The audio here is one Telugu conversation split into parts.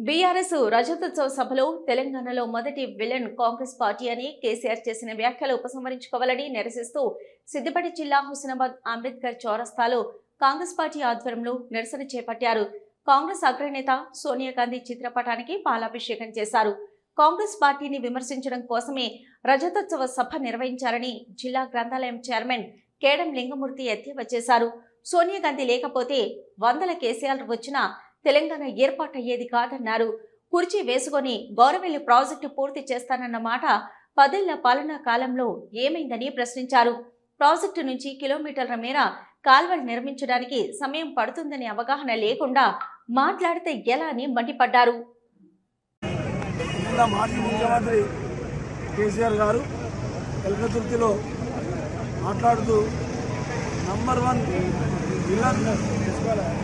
బీఆర్ఎస్ రజతోత్సవ సభలో తెలంగాణలో మొదటి విలన్ కాంగ్రెస్ పార్టీ అని కేసీఆర్ చేసిన వ్యాఖ్యలు ఉపసంహరించుకోవాలని నిరసిస్తూ సిద్దిపేట జిల్లా హుస్నాబాద్ అంబేద్కర్ చౌరస్తాలో కాంగ్రెస్ పార్టీ ఆధ్వర్యంలో నిరసన చేపట్టారు. కాంగ్రెస్ అగ్రనేత సోనియా గాంధీ చిత్రపటానికి పాలాభిషేకం చేశారు. కాంగ్రెస్ పార్టీని విమర్శించడం కోసమే రజతోత్సవ సభ నిర్వహించారని జిల్లా గ్రంథాలయం చైర్మన్ కేడం లింగమూర్తి ఎద్దేవా చేశారు సోనియా గాంధీ లేకపోతే వందల కేసీఆర్ వచ్చినా తెలంగాణ ఏర్పాటయ్యేది కాదన్నారు. కుర్చీ వేసుకొని గౌరవెల్లి ప్రాజెక్టు పూర్తి చేస్తానన్న మాట పదేళ్ళ పాలనా కాలంలో ఏమైందని ప్రశ్నించారు. ప్రాజెక్టు నుంచి కిలోమీటర్ల మేర కాల్వలు నిర్మించడానికి సమయం పడుతుందనే అవగాహన లేకుండా మాట్లాడితే ఎలా అని మండిపడ్డారు. మాజీ ముఖ్యమంత్రి కేసీఆర్ గారు మాట్లాడుతూ నంబర్ వన్ విలన్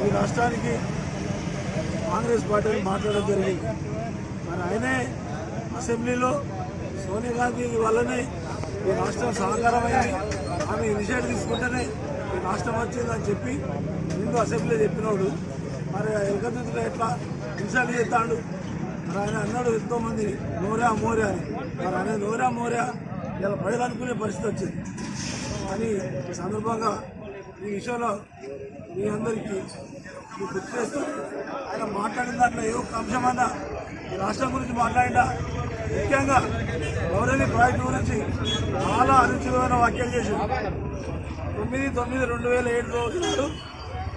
ఈ రాష్ట్రానికి కాంగ్రెస్ పార్టీని మాట్లాడడం జరిగింది. మరి ఆయనే అసెంబ్లీలో సోనియా గాంధీ వల్లనే ఈ రాష్ట్రం సహకారమైంది ఆమె ఇనిషియేటివ్ తీసుకుంటేనే ఈ రాష్ట్రం వచ్చిందని చెప్పి ముందు అసెంబ్లీలో చెప్పినోడు. మరి ఎలకతుర్తిలో ఎట్లా ఇన్సల్ట్ చేస్తాడు? మరి ఆయన అన్నాడు ఎంతోమంది నోరా మోరా అని. మరి ఆయన నోరా మోరా ఇలా ప్రజలు అనుకునే పరిస్థితి వచ్చింది. అని సందర్భంగా ఈ విషయంలో మీ అందరికీ గుర్తు చేస్తూ ఆయన మాట్లాడిన దాంట్లో ఏ ఒక్క అంశమన్నా ఈ రాష్ట్రం గురించి మాట్లాడినా ముఖ్యంగా గౌరవని ప్రాజెక్టు గురించి చాలా అనుచితమైన వ్యాఖ్యలు చేసి తొమ్మిది తొమ్మిది రెండు వేల ఏడు రోజు నాడు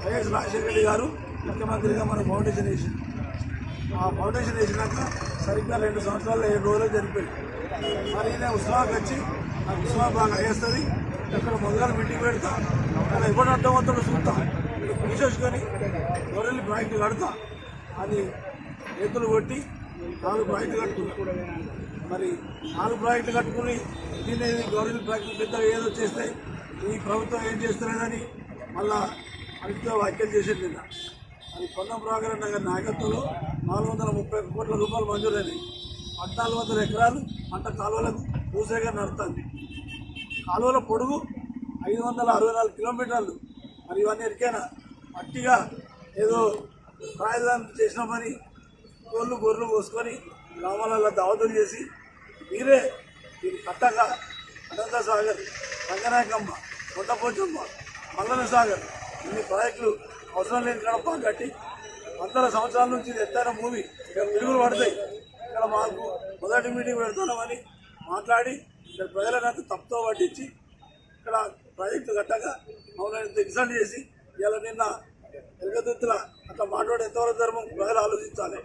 వైఎస్ రాజశేఖర రెడ్డి గారు ముఖ్యమంత్రిగా మన ఫౌండేషన్ వేసి ఆ ఫౌండేషన్ వేసినాక సరిగ్గా రెండు సంవత్సరాలు ఏడు రోజులు జరిపోయింది మరి ఈయన ఉత్సవానికి వచ్చి ఆ ఉత్సవం బాగా వేస్తుంది ఎక్కడ మొదలు మీటింగ్ పెడతా అక్కడ ఎవరు అడ్డమవుతాడో చూస్తా. కూర్చోసుకొని గొర్రెలు ప్రాజెక్టు కడతా అని చేతులు కొట్టి నాలుగు ప్రాజెక్టులు కట్టుకున్నాడు మరి నాలుగు ప్రాజెక్టులు కట్టుకుని దీన్ని గవర్నమెంట్ ప్రాజెక్టు పెద్ద ఏదో చేస్తే ఈ ప్రభుత్వం ఏం చేస్తలేదని మళ్ళా అడిగితే వ్యాఖ్యలు చేసేది నిన్న. అది కొండ ప్రభాకర్ నగర్ నాయకత్వంలో నాలుగు వందల ముప్పై కోట్ల రూపాయలు మంజూరైనవి పద్నాలుగు వందల ఎకరాలు పంట కాలువలకు భూసేకరణ నడుస్తుంది. కాలువల పొడుగు ఐదు వందల అరవై నాలుగు కిలోమీటర్లు. మరి ఇవన్నీ ఎరికైనా మట్టిగా ఏదో రాజధాని చేసినామని కోళ్ళు గొర్రెలు పోసుకొని గ్రామాలలో దావతులు చేసి మీరే దీన్ని కట్టగా అనంత సాగర్ రంగనాయకమ్మ కొండపోచమ్మ మల్లన సాగర్ ఇన్ని ప్రాజెక్టులు అవసరం లేని కడప కట్టి వందల సంవత్సరాల నుంచి ఇది ఎత్తైన భూమి. ఇక్కడ పిలుగులు పడతాయి. ఇక్కడ మాకు మొదటి మీటింగ్ పెడతామని మాట్లాడి ఇక్కడ ప్రజలంతా తప్పుతో పట్టించి ఇక్కడ ప్రాజెక్టు కట్టగా మమ్మల్ని ఇన్సల్ట్ చేసి ఇలా నిన్న ఎరగదుత్తుల అట్లా మాట్లాడే ఎంతవరకు ధర్మం ప్రజలు ఆలోచించాలి.